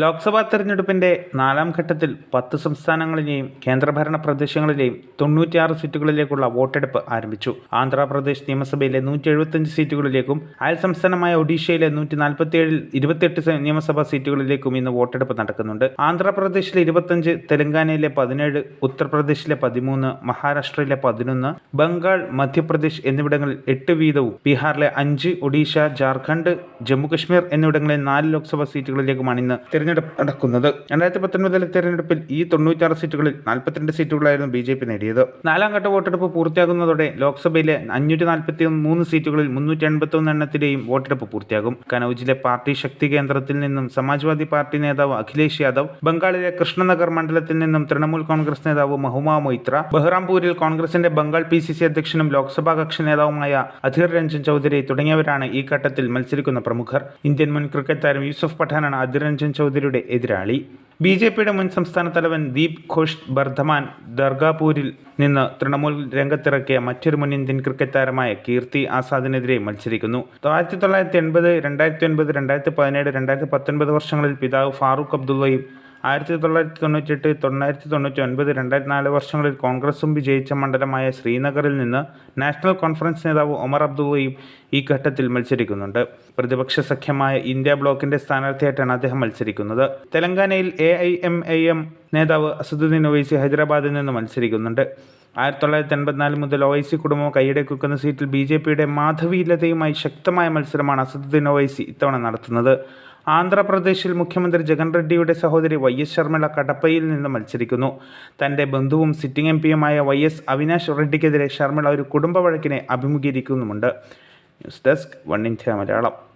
ലോക്സഭാ തെരഞ്ഞെടുപ്പിന്റെ നാലാം ഘട്ടത്തിൽ പത്ത് സംസ്ഥാനങ്ങളിലെയും കേന്ദ്രഭരണ പ്രദേശങ്ങളിലെയും തൊണ്ണൂറ്റിയാറ് സീറ്റുകളിലേക്കുള്ള വോട്ടെടുപ്പ് ആരംഭിച്ചു. ആന്ധ്രാപ്രദേശ് നിയമസഭയിലെ നൂറ്റി എഴുപത്തഞ്ച് സീറ്റുകളിലേക്കും അയൽ സംസ്ഥാനമായ ഒഡീഷയിലെ നൂറ്റി നാൽപ്പത്തിയേഴിൽ ഇരുപത്തിയെട്ട് നിയമസഭാ സീറ്റുകളിലേക്കും ഇന്ന് വോട്ടെടുപ്പ് നടക്കുന്നുണ്ട്. ആന്ധ്രാപ്രദേശിലെ ഇരുപത്തഞ്ച് തെലങ്കാനയിലെ പതിനേഴ് ഉത്തർപ്രദേശിലെ പതിമൂന്ന് മഹാരാഷ്ട്രയിലെ പതിനൊന്ന് ബംഗാൾ മധ്യപ്രദേശ് എന്നിവിടങ്ങളിൽ എട്ട് വീതവും ബീഹാറിലെ അഞ്ച് ഒഡീഷ ജാർഖണ്ഡ് ജമ്മുകശ്മീർ എന്നിവിടങ്ങളിൽ നാല് ലോക്സഭാ സീറ്റുകളിലേക്കുമാണ് ഇന്ന് തെരഞ്ഞെടുപ്പ് നടക്കുന്നത്. രണ്ടായിരത്തി പത്തൊൻപതിലെ തെരഞ്ഞെടുപ്പിൽ ഈ തൊണ്ണൂറ്റാറ് സീറ്റുകളിൽ നാൽപ്പത്തിരണ്ട് സീറ്റുകളായിരുന്നു ബി ജെ പി നേടിയത്. നാലാം ഘട്ട വോട്ടെടുപ്പ് പൂർത്തിയാകുന്നതോടെ ലോക്സഭയിലെ അഞ്ഞൂറ്റി നാൽപ്പത്തി മൂന്ന് സീറ്റുകളിൽ മുന്നൂറ്റി എൺപത്തി ഒന്ന് എണ്ണത്തിലെയും വോട്ടെടുപ്പ് പൂർത്തിയാകും. കനൌജിലെ പാർട്ടി ശക്തി കേന്ദ്രത്തിൽ നിന്നും സമാജ്വാദി പാർട്ടി നേതാവ് അഖിലേഷ് യാദവ് ബംഗാളിലെ കൃഷ്ണനഗർ മണ്ഡലത്തിൽ നിന്നും തൃണമൂൽ കോൺഗ്രസ് നേതാവ് മഹുമ മൊയ്ത്ര ബഹ്റാംപൂരിൽ കോൺഗ്രസിന്റെ ബംഗാൾ പി സി സി അധ്യക്ഷനും ലോക്സഭാ കക്ഷി നേതാവുമായ അധീർ രഞ്ജൻ ചൗധരി തുടങ്ങിയവരാണ് ഈ ഘട്ടത്തിൽ മത്സരിക്കുന്ന പ്രമുഖർ. ഇന്ത്യൻ മുൻ ക്രിക്കറ്റ് താരം യൂസഫ് പഠാനാണ് അധിർ രഞ്ജൻ ചൗധരിയുടെ എതിരാളി. ബി ജെ പിയുടെ മുൻ സംസ്ഥാന തലവൻ ദീപ് ഘോഷ് ബർധമാൻ ദർഗാപൂരിൽ നിന്ന് തൃണമൂൽ രംഗത്തിറക്കിയ മറ്റൊരു മുൻ ഇന്ത്യൻ ക്രിക്കറ്റ് താരമായ കീർത്തി ആസാദിനെതിരെ മത്സരിക്കുന്നു. ആയിരത്തി തൊള്ളായിരത്തി എൺപത് രണ്ടായിരത്തി ഒൻപത് രണ്ടായിരത്തി പതിനേഴ് രണ്ടായിരത്തി പത്തൊൻപത് വർഷങ്ങളിൽ പിതാവ് ഫാറൂഖ് അബ്ദുള്ളയും ആയിരത്തി തൊള്ളായിരത്തി തൊണ്ണൂറ്റെട്ട് തൊള്ളായിരത്തി തൊണ്ണൂറ്റി ഒൻപത് രണ്ടായിരത്തി നാല് വർഷങ്ങളിൽ കോൺഗ്രസും വിജയിച്ച മണ്ഡലമായ ശ്രീനഗറിൽ നിന്ന് നാഷണൽ കോൺഫറൻസ് നേതാവ് ഒമർ അബ്ദുള്ളയും ഈ ഘട്ടത്തിൽ മത്സരിക്കുന്നുണ്ട്. പ്രതിപക്ഷ സഖ്യമായ ഇന്ത്യ ബ്ലോക്കിന്റെ സ്ഥാനാർത്ഥിയായിട്ടാണ് അദ്ദേഹം മത്സരിക്കുന്നത്. തെലങ്കാനയിൽ A I M I M നേതാവ് അസദുദ്ദീൻ ഒവൈസി ഹൈദരാബാദിൽ നിന്ന് മത്സരിക്കുന്നുണ്ട്. ആയിരത്തി തൊള്ളായിരത്തി എൺപത്തിനാല് മുതൽ ഒവൈസി കുടുംബം കൈയടക്കുന്ന സീറ്റിൽ ബി ജെ പിയുടെ മാധവി ലതയുമായി ശക്തമായ മത്സരമാണ് അസദുദ്ദീൻ ഒവൈസി ഇത്തവണ നടത്തുന്നത്. ആന്ധ്രാപ്രദേശിൽ മുഖ്യമന്ത്രി ജഗൻ റെഡ്ഡിയുടെ സഹോദരി വൈ എസ് ശർമിള കടപ്പയിൽ നിന്ന് മത്സരിക്കുന്നു. തന്റെ ബന്ധുവും സിറ്റിംഗ് എം പിയുമായ വൈ എസ് അവിനാശ് റെഡ്ഡിക്കെതിരെ ശർമിള ഒരു കുടുംബ വഴക്കിനെ അഭിമുഖീകരിക്കുന്നുമുണ്ട്. News desk one India Malayalam.